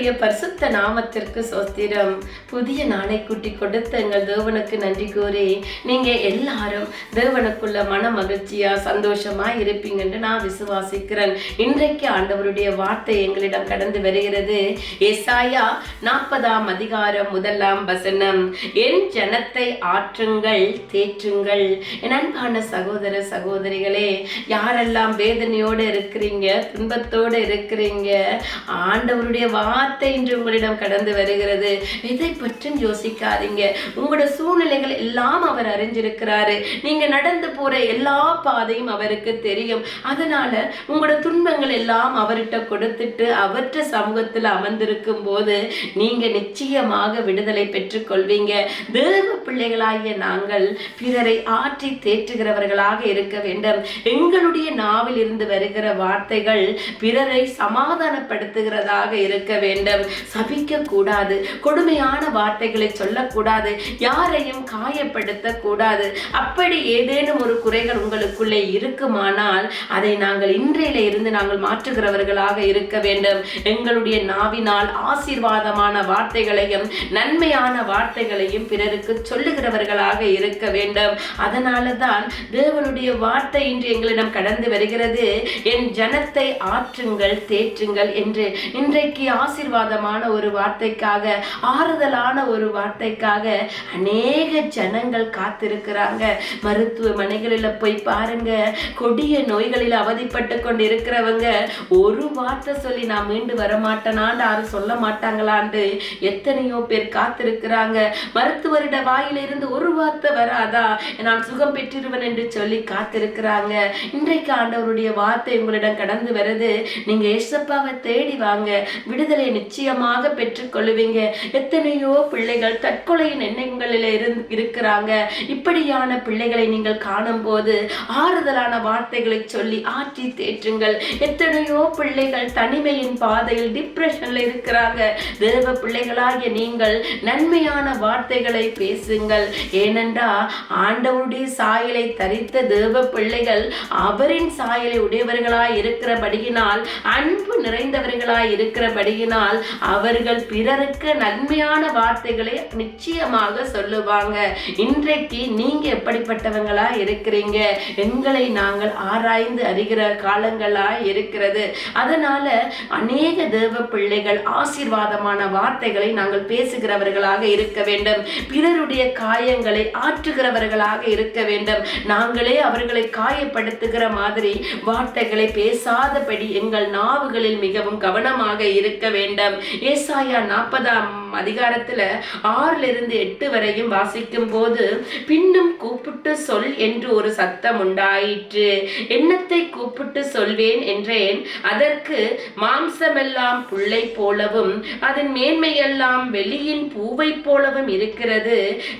கர்த்தருடைய பரிசுத்த நாமத்திற்கு சோஸ்திரம் புதிய நாளை கூட்டி கொடுத்த எங்கள் தேவனுக்கு நன்றி கூறி நீங்க எல்லாரும் தேவனுக்குள்ள மன மகிழ்ச்சியா சந்தோஷமா இருப்பீங்கன்னு நான் விசுவாசிக்கிறேன். இன்றைக்கு ஆண்டவருடைய வார்த்தை எங்களிடம் கடந்து வருகிறது. ஏசாயா நாற்பதாம் அதிகாரம் முதலாம் வசனம். என் ஜனத்தை ஆற்றுங்கள் தேற்றுங்கள். என் அன்பான சகோதர சகோதரிகளே யாரெல்லாம் வேதனையோடு இருக்கிறீங்க துன்பத்தோடு இருக்கிறீங்க ஆண்டவருடைய வார்த்தை இன்று உங்களிடம் கடந்து வருகிறது. இதை பற்றும் யோசிக்காதீங்க. உங்களோட சூழ்நிலைகள் எல்லாம் அவர் அறிஞ்சிருக்கிறாரு. நீங்க நடந்து போற எல்லா பாதையும் அவருக்கு தெரியும். அதனால உங்களோட துன்பங்கள் எல்லாம் அவர்கிட்ட கொடுத்துட்டு அவற்ற சமூகத்தில் அமர்ந்திருக்கும் போது நீங்க நிச்சயமாக விடுதலை பெற்றுக்கொள்வீங்க தேவ பிள்ளைகளாகிய நாங்கள் பிறரை ஆற்றி தேற்றுகிறவர்களாக இருக்க வேண்டும். எங்களுடைய நாவில் இருந்து வருகிற வார்த்தைகள் பிறரை சமாதானப்படுத்துகிறதாக இருக்க வேண்டும். சபிக்க கூடாது கொடுமையான வார்த்தைகளை சொல்லக்கூடாது. யாரையும் காயப்படுத்த கூடாது அப்படி ஏதேனும் ஒரு குறைகள் உங்களுக்குள்ளே இருக்குமானால் அதை நாங்கள் இன்றையில இருந்து நாங்கள் மாற்றுகிறவர்களாக இருக்க வேண்டும். எங்களுடைய நாவினால் ஆசீர்வாதமான வார்த்தைகளையும் நன்மையான வார்த்தைகளையும் பிறருக்கு சொல்லுகிறவர்களாக இருக்க வேண்டும். அதனால தான் தேவனுடைய வார்த்தை இன்று எங்களிடம் கடந்து வருகிறது. என் ஜனத்தை ஆற்றுங்கள் தேற்றுங்கள் என்று இன்றைக்கு ஆசீர்வாதமான ஒரு வார்த்தைக்காக ஆறுதலான ஒரு வார்த்தைக்காக அநேக ஜனங்கள் காத்திருக்கிறாங்க. மருத்துவமனைகளில் போய் பாருங்க. கொடிய நோய்களில் அவதிப்பட்டு கொண்டு இருக்கிறவங்க ஒரு வார்த்தை சொல்லி நான் மீண்டு வரமாட்டேனான்னு யாரும் சொல்ல மாட்டாங்களான்னு எத்தனையோ பேர் காத்திருக்கிறாங்க. மருத்துவரிட வாயிலிருந்து ஒரு வார்த்தை வராதா? நான் சுகம் பெற்றிருவன் என்று சொல்லி காத்திருக்கிறாங்க. இன்றைக்கு ஆண்டவருடைய வார்த்தை உங்களிடம் கடந்து வருது. நீங்க ஏசப்பாவை தேடி வாங்க. விடுதலை நிச்சயமாக பெற்றுக்கொள்ளுவீங்க எத்தனையோ பிள்ளைகள் தற்கொலையின் எண்ணங்களில் இருந்து இருக்கிறாங்க. இப்படியான பிள்ளைகளை நீங்கள் காணும் போது ஆறுதலான வார்த்தைகளை சொல்லி ஆற்றி தேற்றுங்கள். எத்தனையோ பிள்ளைகள் தனிமையின் பாதையில் டிப்ரெஷன்ல இருக்கிறாங்க. தேவ பிள்ளைகளாகிய நீங்கள் நன்மையான வார்த்தைகளை பேசுங்கள். ஏனென்றா ஆண்டவருடைய சாயலை தரித்த தேவ பிள்ளைகள் அவரின் சாயலை உடையவர்களாய் இருக்கிறபடியினால் அன்பு நிறைந்தவர்களாய் இருக்கிறபடியினால் அவர்கள் பிறருக்கு நன்மையான வார்த்தைகளை நிச்சயமாக சொல்லுவாங்க. இன்றைக்கு நீங்க எப்படிப்பட்டவங்களா இருக்கிறீங்க? எங்களை நாங்கள் ஆராய்ந்து அறிகிற காலங்களா இருக்கிறது. அதனால அநேக தேவ பிள்ளைகள் ஆசீர்வாதமான வார்த்தைகளை நாங்கள் பேசுகிறவர்களாக இருக்க வேண்டும். பிறருடைய காயங்களை ஆற்றுகிறவர்களாக இருக்க வேண்டும். நாங்களே அவர்களை காயப்படுத்துகிற மாதிரி வார்த்தைகளை பேசாதபடி எங்கள் நாவுகளில் மிகவும் கவனமாக இருக்க வேண்டும். வேண்டும் ஏசாயா நாற்பதாம் அதிகாரத்துல ஆறுல இருந்து எட்டு வரையும் வாசிக்கும் போது பின்னும் கூப்பிட்டு சொல் என்று ஒரு சத்தம் உண்டாயிற்று. என்னத்தை கூப்பிட்டு சொல்வேன் என்றேன். அதற்கு மாம்சமெல்லாம் புள்ளை போலவும் அதன் மேன்மையெல்லாம் வெளியின் பூவை போலவும் இருக்கிறது.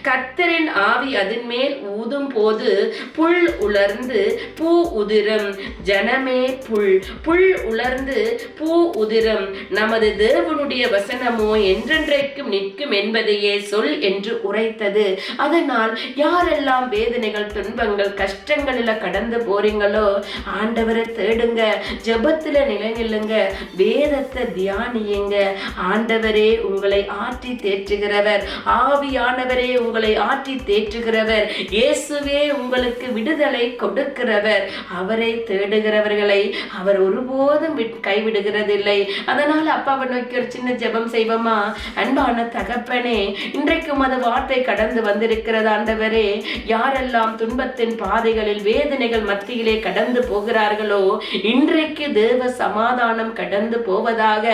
கத்தரின் ஆவி அதன் மேல் ஊதும் போது புல் உலர்ந்து பூ உதிரும். ஜனமே புல். புல் உலர்ந்து பூ உதிரும். நமது தேவனுடைய வசனமோ என்றென்றைக்கும் நிற்கும் என்பதையே சொல் என்று உரைத்தது. அதனால் யாரெல்லாம் வேதனைகள் துன்பங்கள் கஷ்டங்களில் கடந்து போறீங்களோ ஆண்டவரை தேடுங்க ஜெபத்துல நிலை நில்லுங்க வேதத்தை தியானியுங்க. ஆண்டவரே உங்களை ஆற்றி தேற்றுகிறவர் ஆவியானவரே உங்களை ஆற்றி தேற்றுகிறவர் இயேசுவே உங்களுக்கு விடுதலை கொடுக்கிறவர். அவரை தேடுகிறவர்களை அவர் ஒருபோதும் விட்- கைவிடுகிறதில்லை. அதனால் அப்பாவை ஆண்டவருக்கு ஒரு சின்ன ஜெபம் செய்வோமா? அன்பான தகப்பனே இன்றைக்கும் அது வார்த்தை கடந்து வந்திருக்கிறது ஆண்டவரே. யாரெல்லாம் துன்பத்தின் பாதைகளில் வேதனைகள் மத்தியிலே கடந்து போகிறார்களோ இன்றைக்கு தேவ சமாதானம் கடந்து போவதாக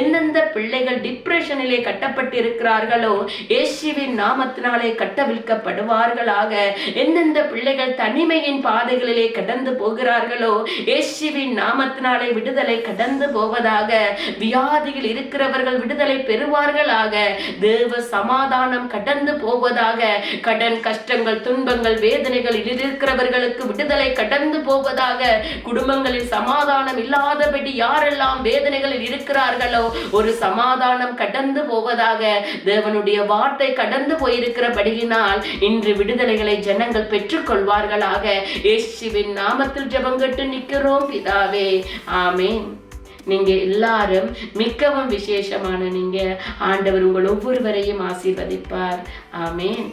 எந்தெந்த பிள்ளைகள் டிப்ரெஷனிலே கட்டப்பட்டிருக்கிறார்களோ இயேசுவின் நாமத்தினாலே கட்டவிழ்க்கப்படுவார்களாக. எந்தெந்த பிள்ளைகள் தனிமையின் பாதைகளிலே கடந்து போகிறார்களோ இயேசுவின் நாமத்தினாலே விடுதலை கடந்து போவதாக வியாதியில் இருக்கிறவர்கள் விடுதலை பெறுவார்களாக. தேவ சமாதானம் கடந்து போவதாக. கடன் கஷ்டங்கள் துன்பங்கள் வேதனைகள் இருக்கிறவர்களுக்கு விடுதலை கடந்து போவதாக. குடும்பங்களில் சமாதானம் இல்லாதபடி யாரெல்லாம் வேதனைகளில் இருக்கிறார்களோ ஒரு சமாதானம் கடந்து போவதாக. தேவனுடைய வார்த்தை கடந்து போயிருக்கிறபடியினால் இன்று விடுதலைகளை ஜனங்கள் பெற்றுக்கொள்வார்களாக. இயேசுவின் நாமத்தில் ஜெபங்கட்டு நிற்கிறோம் பிதாவே. ஆமேன். நீங்க எல்லாரும் மிகவும் விசேஷமான நீங்க ஆண்டவர் உங்கள் ஒவ்வொருவரையும் ஆசீர்வதிப்பார். ஆமேன்.